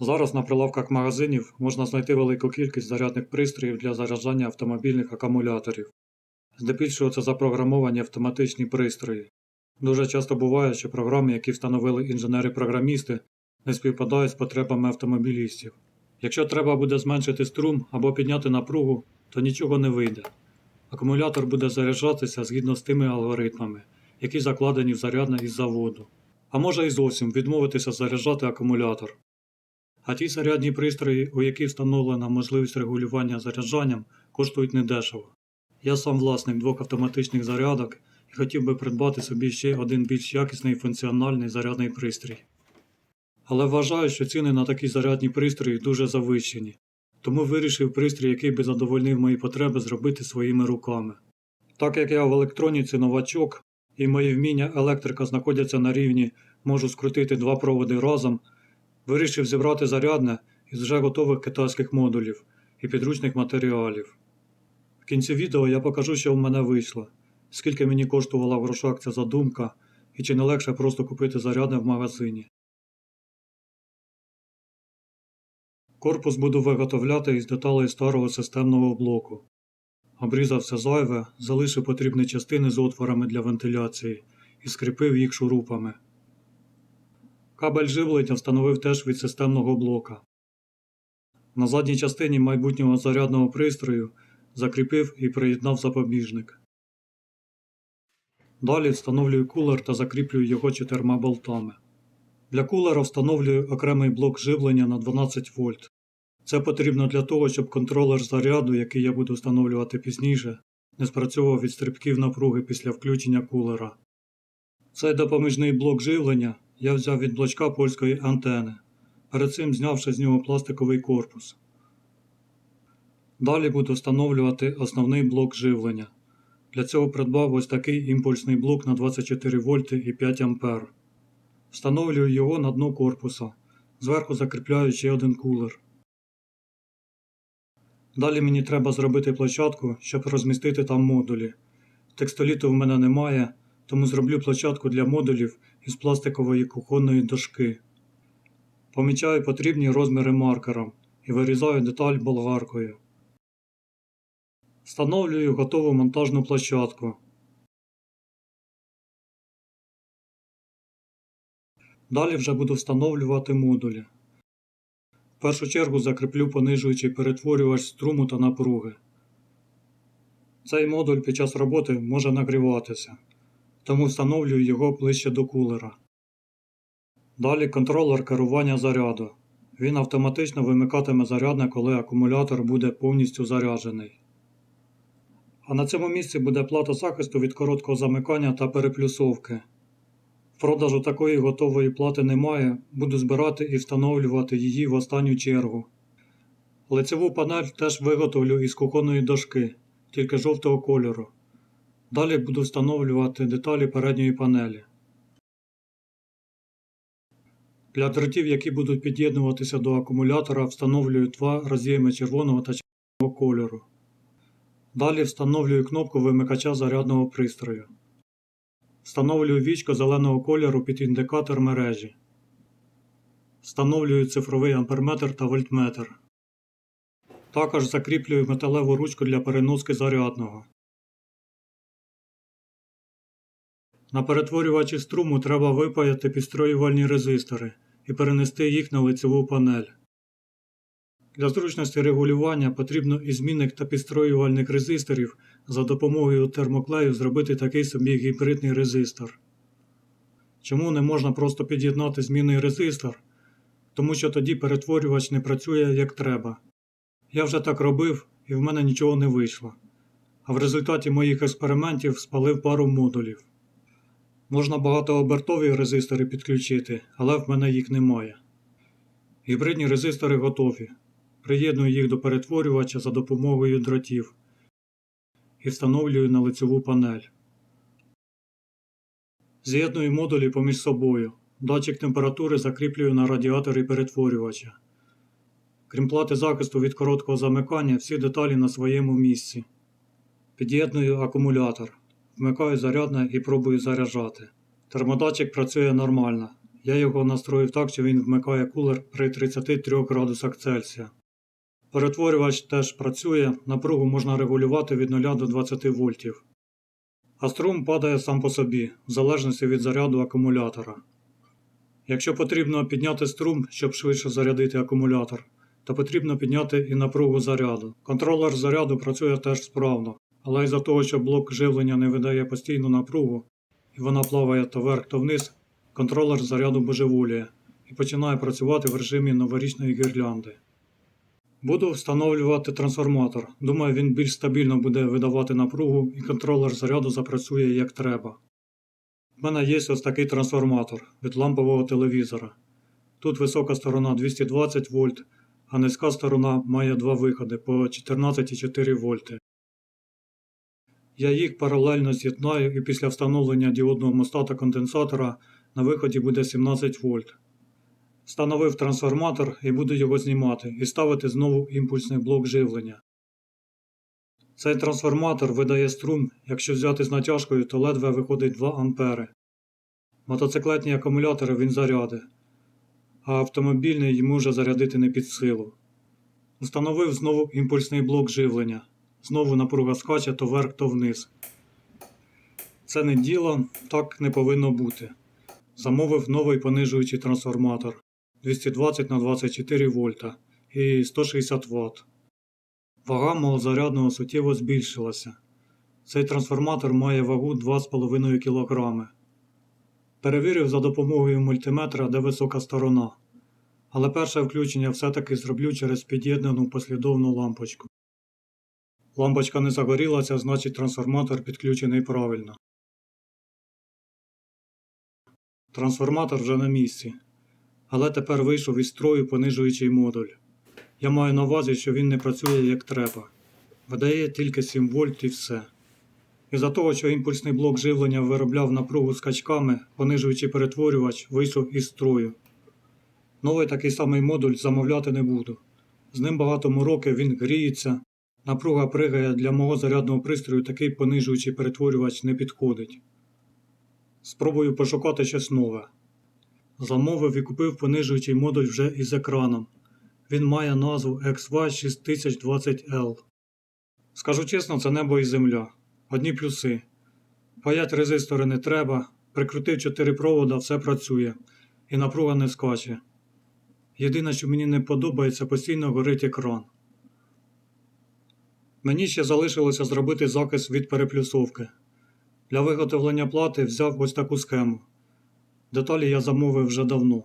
Зараз на прилавках магазинів можна знайти велику кількість зарядних пристроїв для заряджання автомобільних акумуляторів. Здебільшого це запрограмовані автоматичні пристрої. Дуже часто буває, що програми, які встановили інженери-програмісти, не співпадають з потребами автомобілістів. Якщо треба буде зменшити струм або підняти напругу, то нічого не вийде. Акумулятор буде заряджатися згідно з тими алгоритмами, які закладені в зарядне із заводу. А може і зовсім відмовитися заряджати акумулятор. А ті зарядні пристрої, у які встановлена можливість регулювання заряджанням, коштують недешево. Я сам власник двох автоматичних зарядок і хотів би придбати собі ще один більш якісний функціональний зарядний пристрій. Але вважаю, що ціни на такі зарядні пристрої дуже завищені, тому вирішив пристрій, який би задовольнив мої потреби, зробити своїми руками. Так як я в електроніці новачок і мої вміння електрика знаходяться на рівні можу скрутити два проводи разом, вирішив зібрати зарядне із вже готових китайських модулів і підручних матеріалів. В кінці відео я покажу, що в мене вийшло, скільки мені коштувала в грошах ця задумка, і чи не легше просто купити зарядне в магазині. Корпус буду виготовляти із деталей старого системного блоку. Обрізав все зайве, залишив потрібні частини з отворами для вентиляції і скріпив їх шурупами. Кабель живлення встановив теж від системного блока. На задній частині майбутнього зарядного пристрою закріпив і приєднав запобіжник. Далі встановлюю кулер та закріплюю його чотирма болтами. Для кулера встановлюю окремий блок живлення на 12 вольт. Це потрібно для того, щоб контролер заряду, який я буду встановлювати пізніше, не спрацьовував від стрибків напруги після включення кулера. Цей допоміжний блок живлення я взяв від блочка польської антени, перед цим знявши з нього пластиковий корпус. Далі буду встановлювати основний блок живлення. Для цього придбав ось такий імпульсний блок на 24 вольти і 5 А. Встановлюю його на дно корпуса. Зверху закріпляю ще один кулер. Далі мені треба зробити площадку, щоб розмістити там модулі. Текстоліту в мене немає, тому зроблю площадку для модулів із пластикової кухонної дошки. Помічаю потрібні розміри маркером і вирізаю деталь болгаркою. Встановлюю готову монтажну площадку. Далі вже буду встановлювати модулі. В першу чергу закріплю понижуючий перетворювач струму та напруги. Цей модуль під час роботи може нагріватися, тому встановлюю його ближче до кулера. Далі контролер керування заряду. Він автоматично вимикатиме зарядне, коли акумулятор буде повністю заряджений. А на цьому місці буде плата захисту від короткого замикання та переплюсовки. В продажу такої готової плати немає, буду збирати і встановлювати її в останню чергу. Лицеву панель теж виготовлю із кухонної дошки, тільки жовтого кольору. Далі буду встановлювати деталі передньої панелі. Для дротів, які будуть під'єднуватися до акумулятора, встановлюю два роз'єми червоного та червоного кольору. Далі встановлюю кнопку вимикача зарядного пристрою. Встановлюю вічко зеленого кольору під індикатор мережі. Встановлюю цифровий амперметр та вольтметр. Також закріплюю металеву ручку для переноски зарядного. На перетворювачі струму треба випаяти підстроювальні резистори і перенести їх на лицеву панель. Для зручності регулювання потрібно із змінник та підстроювальних резисторів за допомогою термоклею зробити такий собі гібридний резистор. Чому не можна просто під'єднати змінний резистор? Тому що тоді перетворювач не працює як треба. Я вже так робив і в мене нічого не вийшло. А в результаті моїх експериментів спалив пару модулів. Можна багатообертові резистори підключити, але в мене їх немає. Гібридні резистори готові. Приєдную їх до перетворювача за допомогою дротів і встановлюю на лицеву панель. З'єдную модулі поміж собою. Датчик температури закріплюю на радіаторі перетворювача. Крім плати захисту від короткого замикання, всі деталі на своєму місці. Під'єдную акумулятор. Вмикаю зарядне і пробую заряджати. Термодатчик працює нормально. Я його настроїв так, що він вмикає кулер при 33 градусах Цельсія. Перетворювач теж працює, напругу можна регулювати від 0 до 20 вольтів. А струм падає сам по собі, в залежності від заряду акумулятора. Якщо потрібно підняти струм, щоб швидше зарядити акумулятор, то потрібно підняти і напругу заряду. Контролер заряду працює теж справно, але із-за того, що блок живлення не видає постійну напругу, і вона плаває то вверх, то вниз, контролер заряду божеволіє і починає працювати в режимі новорічної гірлянди. Буду встановлювати трансформатор. Думаю, він більш стабільно буде видавати напругу і контролер заряду запрацює як треба. У мене є ось такий трансформатор від лампового телевізора. Тут висока сторона 220 вольт, а низька сторона має два виходи по 14,4 вольти. Я їх паралельно з'єднаю і після встановлення діодного моста та конденсатора на виході буде 17 вольт. Встановив трансформатор і буду його знімати і ставити знову імпульсний блок живлення. Цей трансформатор видає струм, якщо взяти з натяжкою, то ледве виходить 2 ампери. Мотоциклетні акумулятори він заряди, а автомобільний йому вже зарядити не під силу. Установив знову імпульсний блок живлення. Знову напруга скаче то вверх, то вниз. Це не діло, так не повинно бути. Замовив новий понижуючий трансформатор 220 на 24 вольта і 160 Вт. Вага мого зарядного суттєво збільшилася. Цей трансформатор має вагу 2,5 кг. Перевірив за допомогою мультиметра, де висока сторона. Але перше включення все-таки зроблю через під'єднану послідовну лампочку. Лампочка не загорілася, значить трансформатор підключений правильно. Трансформатор вже на місці. Але тепер вийшов із строю понижуючий модуль. Я маю на увазі, що він не працює як треба. Видає тільки 7 вольт і все. Із-за того, що імпульсний блок живлення виробляв напругу скачками, понижуючий перетворювач вийшов із строю. Новий такий самий модуль замовляти не буду. З ним багато мороки, він гріється. Напруга пригає для мого зарядного пристрою такий понижуючий перетворювач не підходить. Спробую пошукати щось нове. Замовив і купив понижуючий модуль вже із екраном. Він має назву XY6020L. Скажу чесно, це небо і земля. Одні плюси. Паять резистори не треба, прикрутив 4 провода, все працює, і напруга не скаче. Єдине, що мені не подобається, постійно горить екран. Мені ще залишилося зробити закис від переплюсовки. Для виготовлення плати взяв ось таку схему. Деталі я замовив вже давно.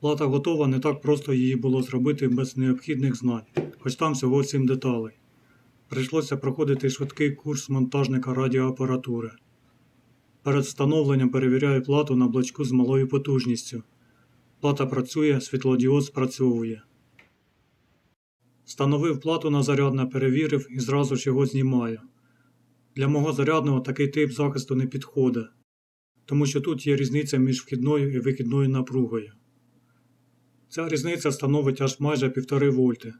Плата готова, не так просто її було зробити без необхідних знань, хоч там всього 7 деталей. Прийшлося проходити швидкий курс монтажника радіоапаратури. Перед встановленням перевіряю плату на блочку з малою потужністю. Плата працює, світлодіод спрацьовує. Встановив плату на зарядне, перевірив і зразу ж його знімаю. Для мого зарядного такий тип захисту не підходить, тому що тут є різниця між вхідною і вихідною напругою. Ця різниця становить аж майже 1,5 вольти.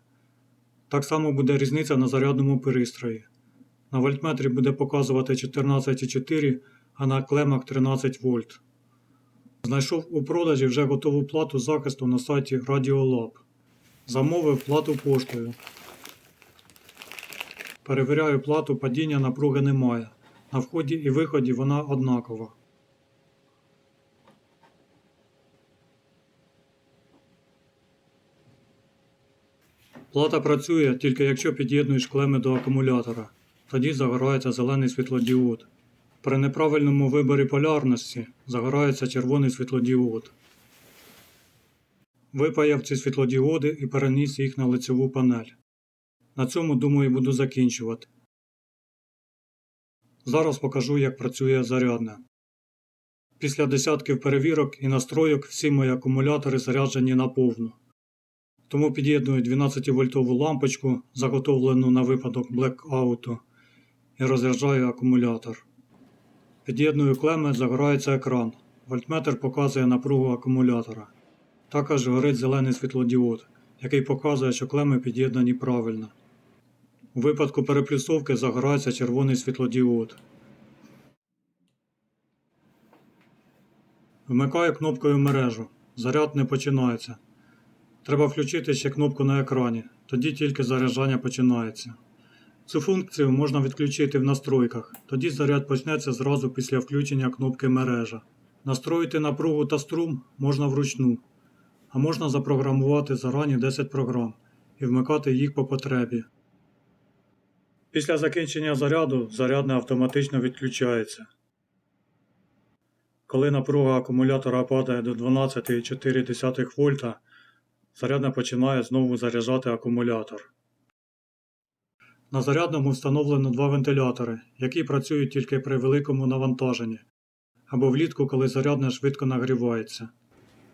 Так само буде різниця на зарядному пристрої. На вольтметрі буде показувати 14,4, а на клемах 13 вольт. Знайшов у продажі вже готову плату захисту на сайті Radiolab. Замовив плату поштою. Перевіряю плату, падіння напруги немає. На вході і виході вона однакова. Плата працює тільки якщо під'єднуєш клеми до акумулятора. Тоді загорається зелений світлодіод. При неправильному виборі полярності загорається червоний світлодіод. Випаяв ці світлодіоди і переніс їх на лицеву панель. На цьому, думаю, буду закінчувати. Зараз покажу, як працює зарядне. Після десятків перевірок і настройок всі мої акумулятори заряджені на повну. Тому під'єдную 12-вольтову лампочку, заготовлену на випадок блекауту, і розряджаю акумулятор. Під'єдную клеми, загорається екран. Вольтметр показує напругу акумулятора. Також горить зелений світлодіод, який показує, що клеми під'єднані правильно. У випадку переплюсовки загорається червоний світлодіод. Вмикаю кнопкою мережу. Заряд не починається. Треба включити ще кнопку на екрані, тоді тільки заряджання починається. Цю функцію можна відключити в настройках, тоді заряд почнеться зразу після включення кнопки мережа. Настроїти напругу та струм можна вручну, а можна запрограмувати зарані 10 програм і вмикати їх по потребі. Після закінчення заряду зарядне автоматично відключається. Коли напруга акумулятора падає до 12,4 вольта, зарядне починає знову заряджати акумулятор. На зарядному встановлено два вентилятори, які працюють тільки при великому навантаженні, або влітку, коли зарядне швидко нагрівається.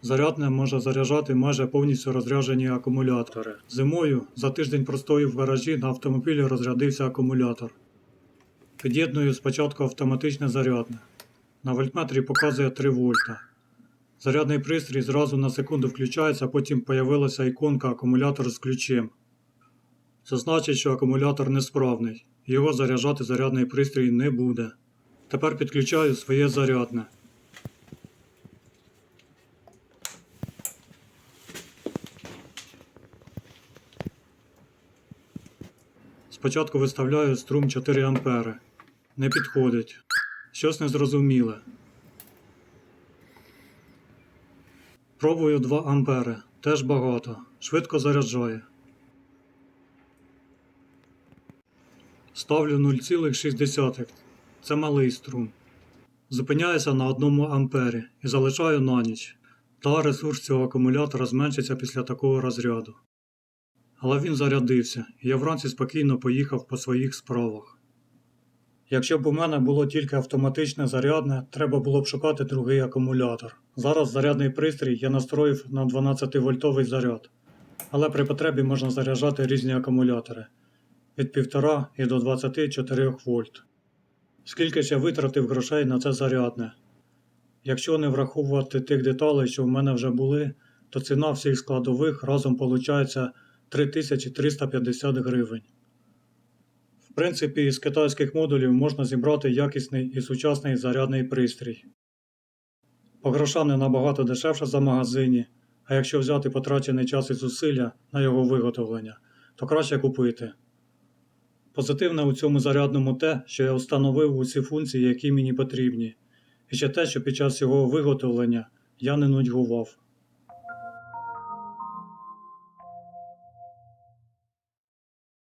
Зарядне може заряджати майже повністю розряджені акумулятори. Зимою за тиждень простою в гаражі на автомобілі розрядився акумулятор. Під'єдную спочатку автоматичне зарядне. На вольтметрі показує 3 вольта. Зарядний пристрій зразу на секунду включається, потім появилася іконка акумулятор з ключем. Це значить, що акумулятор несправний. Його заряджати зарядний пристрій не буде. Тепер підключаю своє зарядне. Спочатку виставляю струм 4 ампери. Не підходить. Щось незрозуміле. Пробую 2 ампери. Теж багато. Швидко заряджає. Ставлю 0,6. Це малий струм. Зупиняюся на 1 ампері і залишаю на ніч. Та ресурс цього акумулятора зменшиться після такого розряду. Але він зарядився, і я вранці спокійно поїхав по своїх справах. Якщо б у мене було тільки автоматичне зарядне, треба було б шукати другий акумулятор. Зараз зарядний пристрій я настроїв на 12-вольтовий заряд, але при потребі можна заряджати різні акумулятори від 1,5 і до 24 вольт. Скільки ж я витратив грошей на це зарядне? Якщо не враховувати тих деталей, що в мене вже були, то ціна всіх складових разом виходить 3350 гривень. В принципі, із китайських модулів можна зібрати якісний і сучасний зарядний пристрій. По грошам не набагато дешевше за магазині, а якщо взяти потрачений час і зусилля на його виготовлення, то краще купити. Позитивне у цьому зарядному те, що я встановив усі функції, які мені потрібні, і ще те, що під час його виготовлення я не нудьгував.